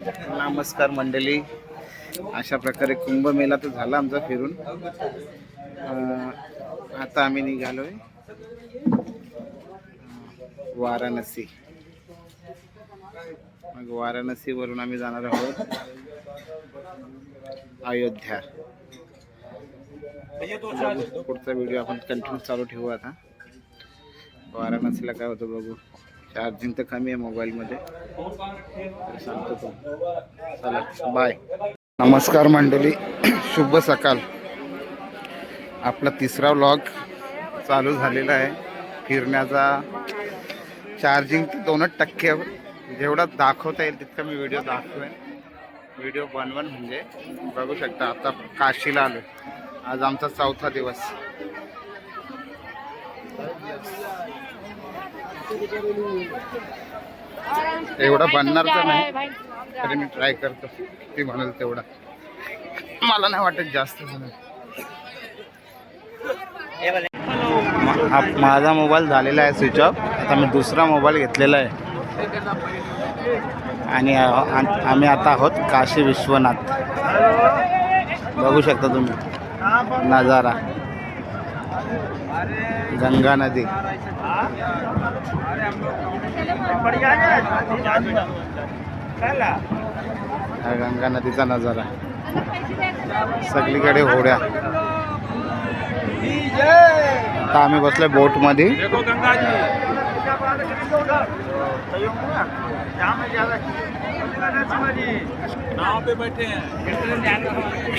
नमस्कार मंडळी. अशा प्रकारे कुंभमेला तर झाला आमचा फिरून. आता आम्ही निघालोय. वाराणसी. मग वाराणसीवरून आम्ही जाणार आहोत अयोध्या. पुढचा व्हिडिओ आपण कंटिन्यू चालू ठेवू आता. वाराणसीला काय होतं बघू. चार्जिंग तर कमी आहे मोबाईलमध्ये? सांगतो तो. चला बाय. नमस्कार मंडळी. शुभ सकाळ. आपला तिसरा व्लॉग चालू झालेला आहे. फिरण्याचा चार्जिंग दोनच टक्के जेवढा दाखवता येईल तितका मी व्हिडिओ दाखवेन. व्हिडिओ बनवण म्हणजे बघू शकता आता काशीला आलो आज आमचा चौथा दिवस. एवढा बनणार तर नाही. तरी मी ट्राय करतो. ते म्हणाल तेवढा. मला नाही वाटत जास्त माझा मोबाईल झालेला आहे स्विच ऑफ. आता मी दुसरा मोबाईल घेतलेला आहे. आणि आम्ही आता आहोत काशी विश्वनाथ. बघू शकता तुम्ही. नजारा. गंगा नदी. हा गंगा नदीचा नजारा. सगळीकडे होड्या. आता आम्ही बसलोय बोटमध्ये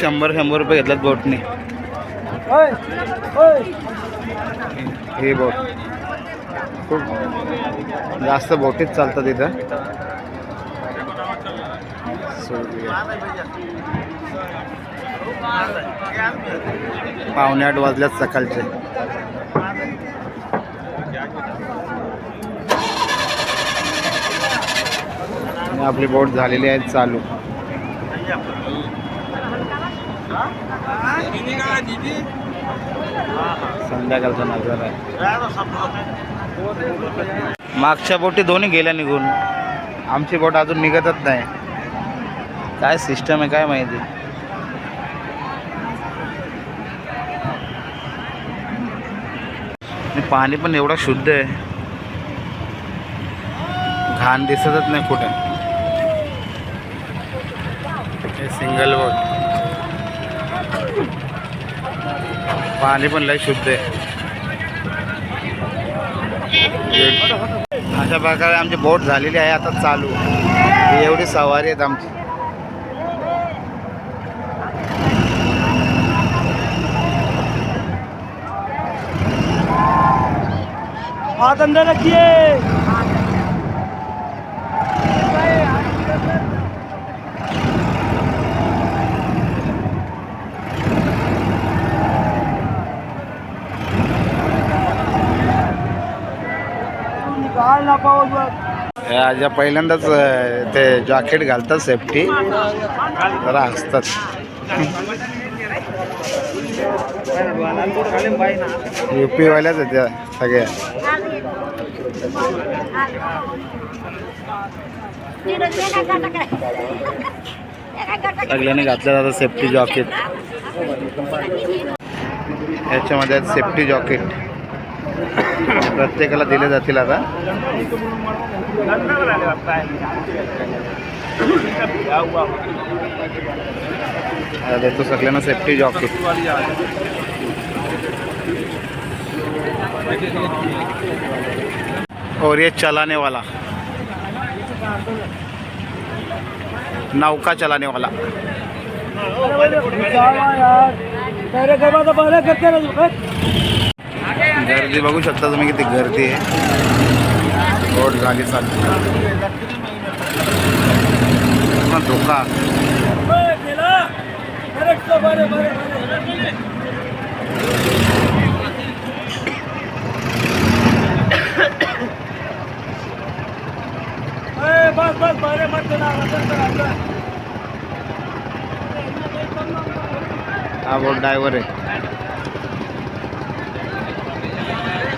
शंभर शंभर रुपये घेतलात बोटने. हे बोट खूप जास्त बोटीत चालतात इथं. पावणे आठ वाजल्यात सकाळचे. आपली बोट झालेली आहे चालू. संध्याकाळचा नजारा आहे. मागच्या बोटी दोन्ही गेल्या निघून. आमची बोट अजून निघतच नाही. काय सिस्टम आहे काय माहिती? पाणी पण एवढं शुद्ध आहे. घाण दिसतच नाही कुठे. सिंगल बोट पाणी पण लय शुद्ध आहे. अशा प्रकारे आमची बोट झालेली आहे आता चालू. एवढी सवारी आहेत आमची. हाथ आज पहिल्यांदाच ते जॅकेट घालतात सेफ्टी जरा हसतात. युपी वाल्याच आहेत त्या सगळ्या. सगळ्यांनी घातलं जातं सेफ्टी जॉकेट. याच्यामध्ये सेफ्टी जॉकेट. प्रत्येकाला दिले जातील आता. देतो सगळ्यांना सेफ्टी जॉब और ये चलाने वाला नौका चलाने वाला यार. तो पहले करते रहो गर्दी बघू शकता तुम्ही किती गर्दी आहे. रोड झाली चालते धोका. बस बस मत हा बोट ड्रायव्हर आहे.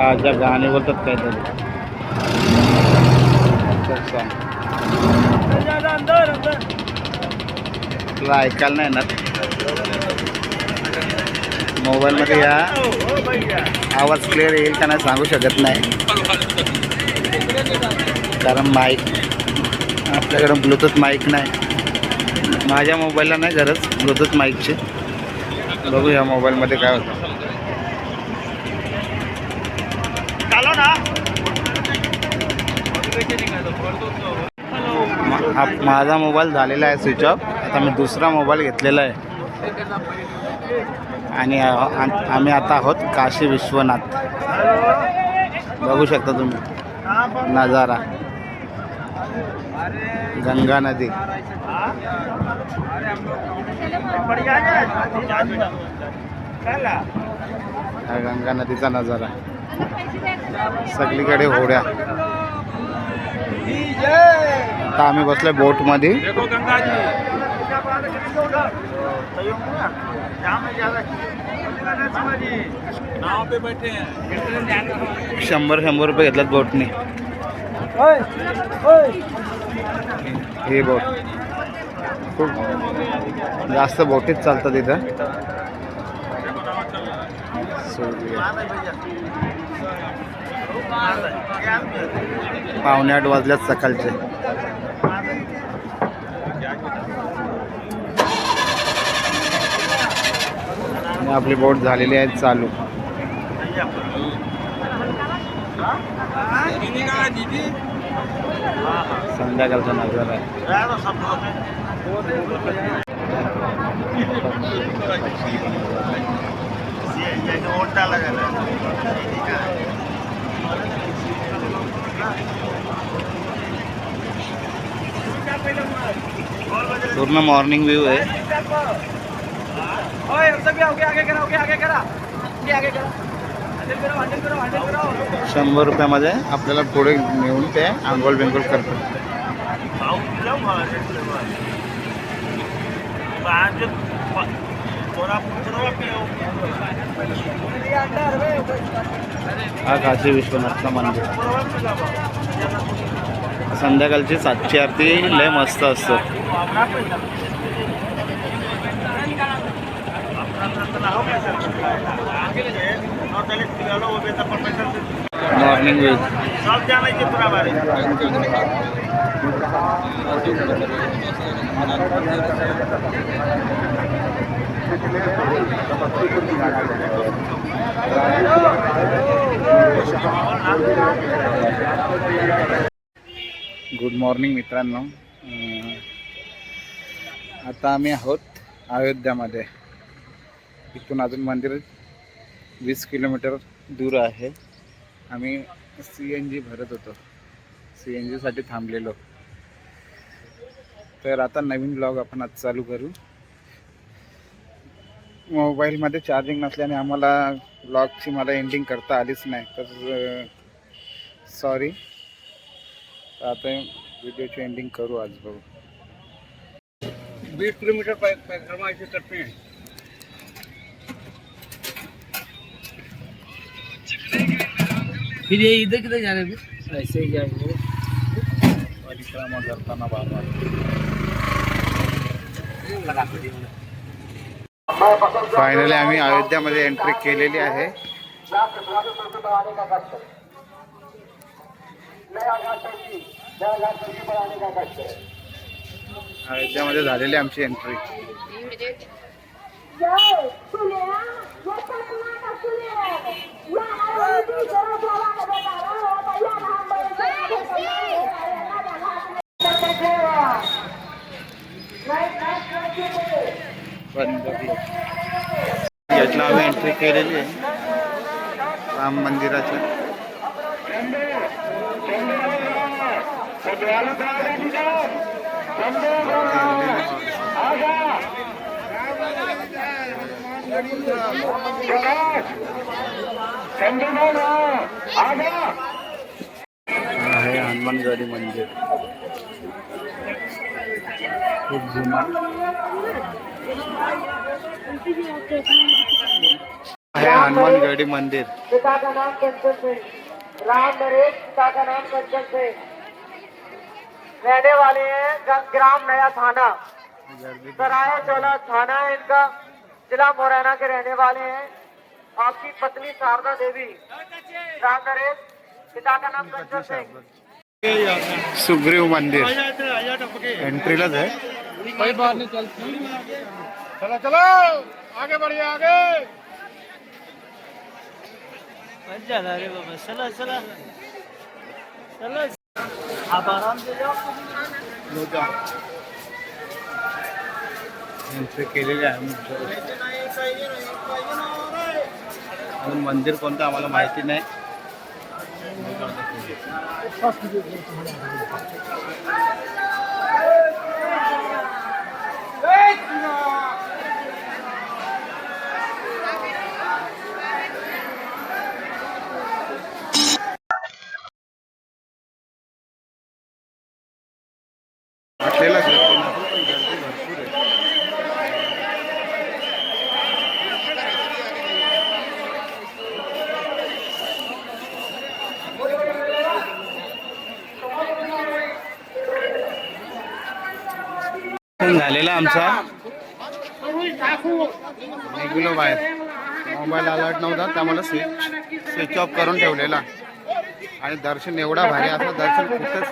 आजच्या गाणे बोलतात काय तरी तुला ऐकायला नाही ना मोबाईलमध्ये या. आवाज क्लिअर येईल का नाही सांगू शकत नाही. कारण माईक आपल्याकडं ब्लूटूथ माईक नाही. माझ्या मोबाईलला नाही गरज ब्लूटूथ माईकची बघू या मोबाईलमध्ये काय होतं. हा- माझा मोबाईल झालेला आहे स्विच ऑफ. आता मी दुसरा मोबाईल घेतलेला आहे. आणि आम्ही आता आहोत काशी विश्वनाथ. बघू शकता तुम्ही. नजारा. गंगा नदी. हा गंगा नदीचा नजारा. सगळीकडे होड्या. आता आम्ही बसलोय बोटमध्ये. शंभर शंभर रुपये घेतलात बोटने. हे बोट. खूप जास्त बोटीत चालतात इथं. पावणे आठ वाजल्यात सकाळचे. आणि आपली बोट झालेली आहे चालू. संध्याकाळचा नजारा आहे पूर्ण मॉर्निंग व्ह्यू आहे ओए हम सब भी आगे आगे करा ओके आगे करा ये आगे करा हँडल करो हँडल करो हँडल करो। शंभर रुपयामध्ये आपल्याला पुढे नेऊन ते आंघोळ बिंघोळ करतात. हा काशी विश्वनाथचा मंदिर. संध्याकाळची सातची आरती लय मस्त असतं. मॉर्निंग व्ह्यू गुड मॉर्निंग मित्रांनो. आता आम्ही आहोत अयोध्यामध्ये. इथून अजून मंदिर वीस किलोमीटर दूर आहे. आम्ही सी एन जी भरत होतो. सी एन जीसाठी थांबलेलो. तर आता नवीन ब्लॉग आपण आज चालू करू. मोबाईलमध्ये चार्जिंग नसल्याने आम्हाला ब्लॉगची मला एंडिंग करता आलीच नाही. तर सॉरी आता व्हिडिओची एंडिंग करू आज बघू. बीस किलोमीटर परिक्रमा ऐसे करते हैं फिर ये इधर किधर जा रहे हैं ऐसे ही जाएंगे परिक्रमा करताना बाबा फायनली आम्ही अयोध्यामध्ये एंट्री केलेली आहे. अयोध्यामध्ये झालेली आमची एंट्री जय फुलेया येता कुणाला फुलेया या आरोग्य झालेली आमची एंट्री बारा यातला आम्ही एंट्री केलेली आहे. राम मंदिराच्या आहे हनुमानगडी मंदिर. खूप जुना. आहे हनुमानगडी मंदिर. पिता का नाम कंचन सिंह राम नरेश पिता का नाम कंचन सिंह रहने वाले हैं ग्राम नया थाना। सराय चोला थाना है इनका। जिला मुरैना के रहने वाले हैं। आपकी पत्नी शारदा देवी। राम नरेश। पिता का नाम कंचन सिंह। सुग्रीव मंदिर। एंट्रीलाच आहे चलो। चलो आगे बढ़िए आगे। चला चला। चला। चला आप केलेली आहे अजून मंदिर कोणतं आम्हाला माहिती नाही वाटलेलं गर्दी नसेल, पण गर्दी भरपूर आहे झालेला आमचा. निघलो बाहेर. मोबाईल अलर्ट नव्हता त्यामुळे स्विच स्विच ऑफ करून ठेवलेला. आणि दर्शन एवढा भारी असं दर्शन कुठंच.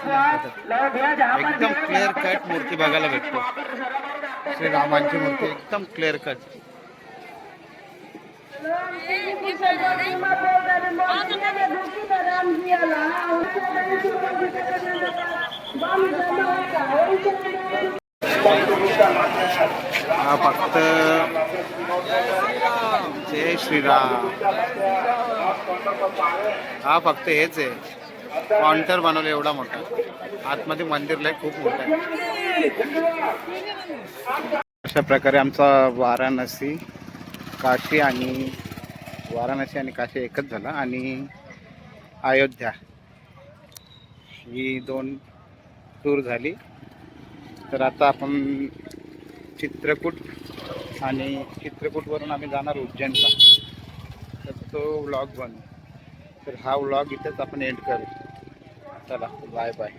एकदम क्लिअर कट मूर्ती बघायला भेटतो. श्रीरामांची मूर्ती एकदम क्लिअर कट फक्त जय श्रीराम. हा फक्त हेच आहे. काउंटर बनवलं एवढा मोठा. आतमध्ये मंदिरला आहे, खूप मोठं आहे. अशा प्रकारे आमचा वाराणसी काशी आणि वाराणसी आणि काशी एकच झाला आणि अयोध्या. ही दोन टूर झाली. तर आता आपण चित्रकूट आणि चित्रकूटवरून आम्ही जाणार उज्जैनला. तर तो व्लॉग बन. तर हा व्लॉग इथेच आपण एंड करू. चला बाय बाय